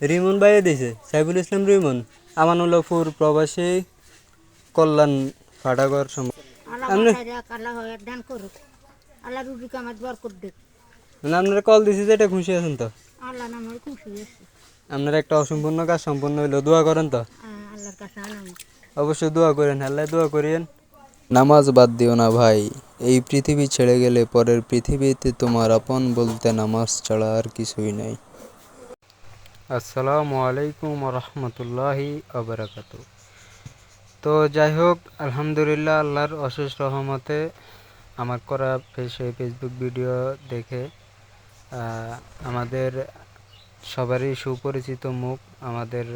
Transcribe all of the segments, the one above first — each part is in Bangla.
রিমন ভাইয়ে দিছে সাইফুল ইসলাম রিমন আমানুল্লাহপুর প্রবাসী কল্যাণ ফাটাগর আপনারা কল দিছি যে এটা খুশি আছেন তো? আপনার একটা অসম্পূর্ণ কাজ সম্পূর্ণ হইল দোয়া করেন তো? অবশ্যই দোয়া করেন আল্লাহ দোয়া করিয়েন। নামাজ বাদ দিও না ভাই এই পৃথিবী ছেড়ে গেলে পরের পৃথিবীতে তোমার আপন বলতে নামাজ ছাড়া আর কিছুই নাই। আসসালামু আলাইকুম রহমতুল্লাহি আবরাকাত তো যাই হোক, আলহামদুলিল্লাহ আল্লাহর অশেষ রহমতে আমার করা সেই ফেসবুক ভিডিও দেখে আমাদের সবারই সুপরিচিত মুখ, আমাদের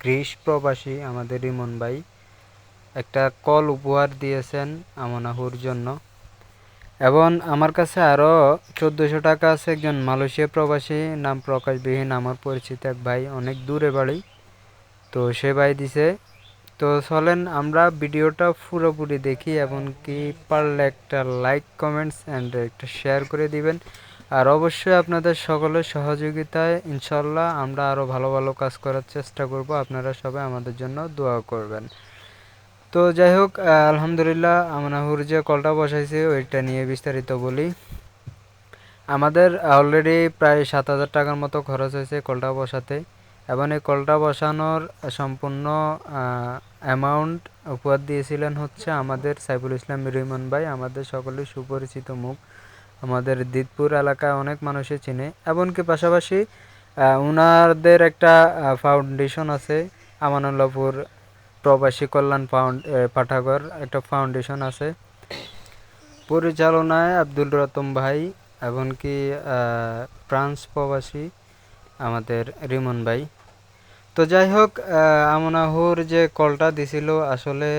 গ্রিস প্রবাসী আমাদের রিমন ভাই একটা কল উপহার দিয়েছেন আমনাহুর জন্য। এবং আমার কাছে আরও চোদ্দোশো টাকা আছে। একজন মালয়েশিয়া প্রবাসী, নাম প্রকাশবিহীন, আমার পরিচিত এক ভাই, অনেক দূরে বাড়ি। তো সে ভাই দিছে, তো চলেন আমরা ভিডিওটা পুরোপুরি দেখি এমনকি পারলে একটা লাইক কমেন্টস অ্যান্ড একটা শেয়ার করে দিবেন। আর অবশ্যই আপনাদের সকলের সহযোগিতায় ইনশাল্লাহ আমরা আরও ভালো ভালো কাজ করার চেষ্টা করব। আপনারা সবাই আমাদের জন্য দোয়া করবেন। তো যাই হোক আলহামদুলিল্লাহ আমনাহুর যে কলটা বসাইছে ওইটা নিয়ে বিস্তারিত বলি। আমাদের অলরেডি প্রায় সাত হাজার টাকার মতো খরচ হয়েছে কলটা বসাতে। এবং এই কলটা বসানোর সম্পূর্ণ অ্যামাউন্ট উপহার দিয়েছিলেন হচ্ছে আমাদের সাইফুল ইসলাম রিমন ভাই আমাদের সকলের সুপরিচিত মুখ। আমাদের দিতপুর এলাকায় অনেক মানুষই চিনে। এমনকি পাশাপাশি আহ, উনাদের একটা ফাউন্ডেশন আছে আমানুল্লাহপুর প্রবাসী কল্যাণ ফাউন্ড পাঠাগর একটা ফাউন্ডেশন আছে। পরিচালনায় আব্দুল রতম ভাই এমনকি ফ্রান্স প্রবাসী আমাদের রিমন ভাই। তো যাই হোক আমনাহুর যে কলটা দিছিল, আসলে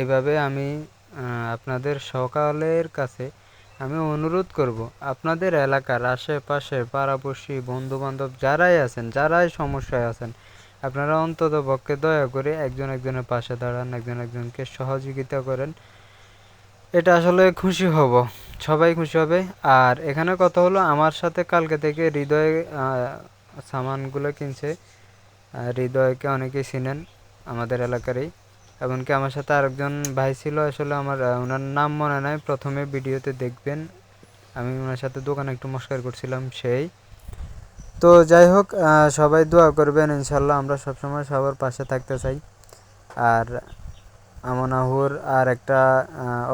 এইভাবে আমি আপনাদের সকালের কাছে আমি অনুরোধ করব, আপনাদের এলাকার আশেপাশে পাড়াপড়শি বন্ধু বান্ধব যারাই আছেন, যারাই সমস্যায় আছেন আপনারা অন্তত পক্ষে দয়া করে একজন একজনের পাশে দাঁড়ান, একজন একজনকে সহযোগিতা করেন। এটা আসলে খুশি হব, সবাই খুশি হবে। আর এখানে কথা হলো, আমার সাথে কালকে থেকে হৃদয় সামানগুলো কিনছে। হৃদয়কে অনেকেই চিনেন আমাদের এলাকারই। এমনকি আমার সাথে আরেকজন ভাই ছিল, আসলে আমার ওনার নাম মনে নাই। প্রথমে ভিডিওতে দেখবেন, আমি ওনার সাথে দোকানে একটু মস্কার করছিলাম, সেই। তো যাই হোক সবাই দোয়া করবেন, ইনশাল্লাহ আমরা সবসময় সবার পাশে থাকতে চাই। আর আমনাহুর আর একটা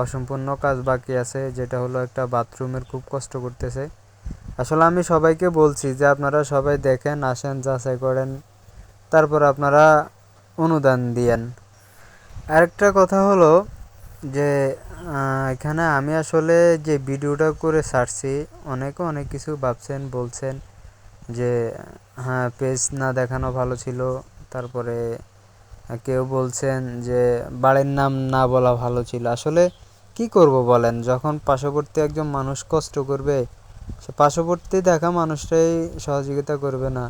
অসম্পূর্ণ কাজ বাকি আছে, যেটা হলো একটা বাথরুমের খুব কষ্ট করতেছে। আসলে আমি সবাইকে বলছি যে আপনারা সবাই দেখেন, আসেন, যাচাই করেন, তারপর আপনারা অনুদান দিয়েন। আরেকটা কথা হলো যে এখানে আমি আসলে যে ভিডিওটা করে ছাড়ছি, অনেকে অনেক কিছু ভাবছেন, বলছেন যে হ্যাঁ পেজ না দেখানো ভালো ছিল। তারপরে কেউ বলছেন যে, বাড়ির নাম না বলা ভালো ছিল। আসলে কি করব বলেন? যখন পার্শ্ববর্তী একজন মানুষ কষ্ট করবে, সে পার্শ্ববর্তী দেখা মানুষটাই সহযোগিতা করবে না।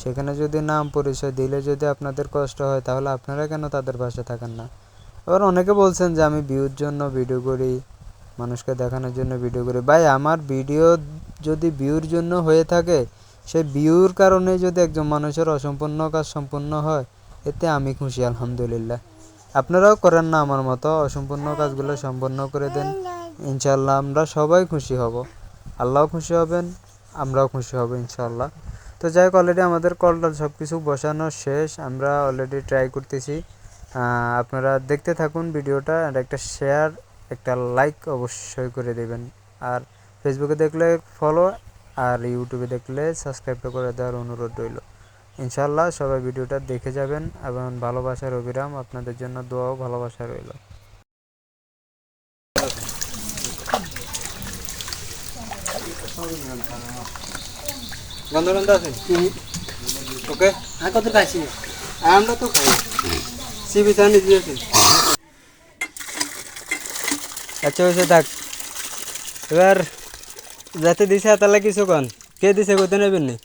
সেখানে যদি নাম পরিচয় দিলে যদি আপনাদের কষ্ট হয়, তাহলে আপনারা কেন তাদের পাশে থাকেন না? এবার অনেকে বলছেন যে, আমি ভিউর জন্য ভিডিও করি, মানুষকে দেখানোর জন্য ভিডিও করি। ভাই, আমার ভিডিও যদি ভিউর জন্য হয়ে থাকে সেই ভিউর কারণে যদি একজন মানুষের অসম্পূর্ণ কাজ সম্পূর্ণ হয়, এতে আমি খুশি, আলহামদুলিল্লাহ। আপনারাও করেন না আমার মতো অসম্পূর্ণ কাজগুলো সম্পন্ন করে দেন। ইনশাল্লাহ আমরা সবাই খুশি হব। আল্লাহও খুশি হবেন, আমরাও খুশি হব ইনশাল্লাহ তো যাই হোক অলরেডি আমাদের কলটা সব কিছু বসানো শেষ। আমরা অলরেডি ট্রাই করতেছি। আপনারা দেখতে থাকুন ভিডিওটা আর একটা শেয়ার একটা লাইক অবশ্যই করে দেবেন। আর ফেসবুকে দেখলে ফলো আর ইউটিউবে দেখলে সাবস্ক্রাইবটা করে দেওয়ার অনুরোধ রইল। ইনশাল্লাহ সবাই ভিডিওটা দেখে যাবেন এবং ভালোবাসার অবিরাম আপনাদের জন্য দোয়াও ভালোবাসা রইল। আছে ওকে। আর কত খাইছি? আমরা তো খাই। সিবি চানি দিয়েছে আচ্ছা হয়েছে থাক এবার যাতে দিছে তাহলে কিছু কন? কে দিছে কইতে নেবেন নি?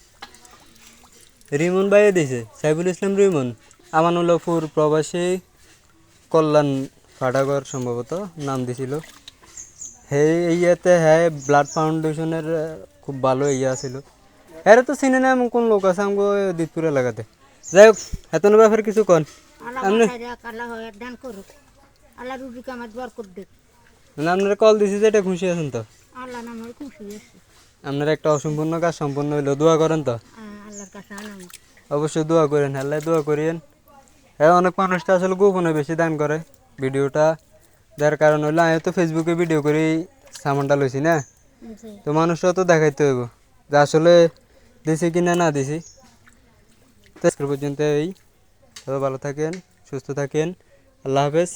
রিমন ভাইয়ে দিছে সাইফুল ইসলাম রিমন। আমানুল্লাহপুর প্রবাসী কল্যাণ ফাটাগর সম্ভবত নাম দিছিল। হে ইয়াতে হ্যাঁ ব্লাড ফাউন্ডেশনের খুব ভালো ইয়া ছিল এরা তো চিনে না এমন কোন লোক আছে আমগো দিতপুর এলাকাতে। যাই হোক এতন ব্যাপারে কিছু কন। হয় আপনারা কল দিছি যে এটা খুশি আছেন তো। আল্লাহ আপনার একটা অসম্পূর্ণ কাজ সম্পূর্ণ হইল দোয়া করেন তো? আল্লাহর কাছে আনাম অবশ্যই দোয়া করেন আল্লাহ দোয়া করিয়েন। হ্যাঁ অনেক মানুষটা আসলে গোপনে বেশি দান করে। ভিডিওটা দেওয়ার কারণ হইল আমি তো ফেসবুকে ভিডিও করে সামানটা লইছি না? তো মানুষরা তো দেখাইতে হইব যে আসলে দিছি কি না না দিছি। তো পর্যন্ত এই ভালো থাকেন সুস্থ থাকেন। আল্লাহ হাফেজ।